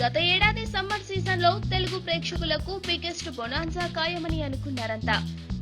గత ఏడాది సమ్మర్ సీజన్లో తెలుగు ప్రేక్షకులకు బిగ్గెస్ట్ బొనాన్సా ఖాయమని అనుకున్నారంతా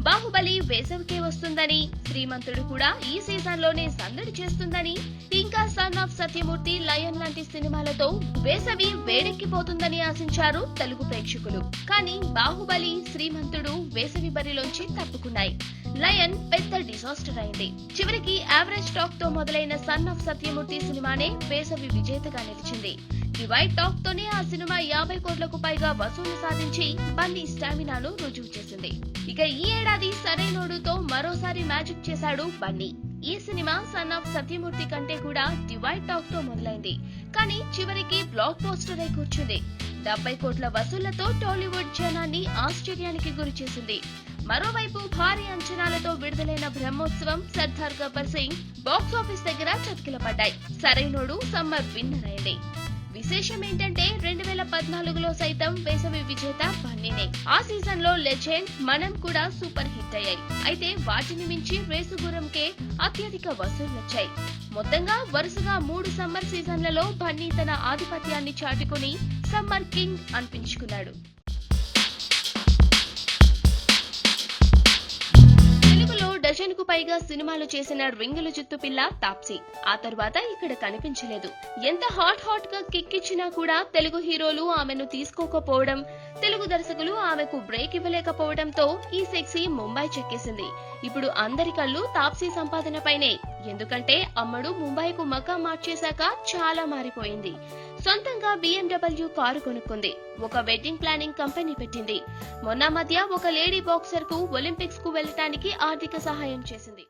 బాహుబలి వేసవికే వస్తుందని శ్రీమంతుడు కూడా ఈ సీజన్లోనే సందడి చేస్తుందని ఇంకా సన్ ఆఫ్ సత్యమూర్తి లయన్ లాంటి సినిమాలతో వేసవి వేడెక్కిపోతుందని ఆశించారు తెలుగు ప్రేక్షకులు. కానీ బాహుబలి శ్రీమంతుడు వేసవి బరిలోంచి తప్పుకున్నాయి. లయన్ పెద్ద డిజాస్టర్ అయింది. చివరికి యావరేజ్ టాక్తో మొదలైన సన్ ఆఫ్ సత్యమూర్తి సినిమానే వేసవి విజేతగా నిలిచింది. డివైడ్ టాక్ తోనే ఆ సినిమా యాభై కోట్లకు పైగా వసూలు సాధించి బన్నీ స్టామినాను రుజువు చేసింది. ఇక ఈ ఏడాది సరైనోడుతో మరోసారి మ్యాజిక్ చేశాడు బన్నీ. ఈ సినిమా సన్ ఆఫ్ సత్యమూర్తి కంటే కూడా డివైడ్ టాక్తో మొదలైంది. కానీ చివరికి బ్లాక్ పోస్టర్ అయి కూర్చుంది. డెబ్బై కోట్ల వసూళ్ళతో టాలీవుడ్ జనాన్ని ఆశ్చర్యానికి గురి చేసింది. మరోవైపు భారీ అంచనాలతో విడుదలైన బ్రహ్మోత్సవం సర్దార్ గబ్బర్ సింగ్ బాక్స్ ఆఫీస్ దగ్గర చతికిలపడ్డాయి. సరైనోడు సమ్మర్ విన్నర్ అయింది. విశేషం ఏంటంటే రెండు వేల పద్నాలుగులో సైతం వేసవి విజేత బన్నీనే. ఆ సీజన్లో లెజెండ్ మనం కూడా సూపర్ హిట్ అయ్యాయి. అయితే వాటిని మించి రేసుగురంకే అత్యధిక వసూలు వచ్చాయి. మొత్తంగా వరుసగా మూడు సమ్మర్ సీజన్లలో బన్నీ తన ఆధిపత్యాన్ని చాటుకుని సమ్మర్ కింగ్ అనిపించుకున్నాడు. పైగా సినిమాలు చేసిన రింగుల జుత్తు పిల్ల తాప్సీ. ఆ తర్వాత ఇక్కడ కనిపించలేదు. ఎంత హాట్ హాట్గా కిక్కిచ్చినా కూడా తెలుగు హీరోలు ఆమెను తీసుకోకపోవడం తెలుగు దర్శకులు ఆమెకు బ్రేక్ ఇవ్వలేకపోవడంతో ఈ సెక్సీ ముంబై చెక్కేసింది. ఇప్పుడు అందరి కళ్ళు తాప్సీ సంపాదనపైనే. ఎందుకంటే అమ్మడు ముంబైకు మకా మార్చేశాక చాలా మారిపోయింది. సొంతంగా బీఎండబ్ల్యూ కారు కొనుక్కుంది. ఒక వెడ్డింగ్ ప్లానింగ్ కంపెనీ పెట్టింది. మొన్న మధ్య ఒక లేడీ బాక్సర్కు ఒలింపిక్స్కు వెళ్ళటానికి ఆర్థిక సహాయం చేసింది.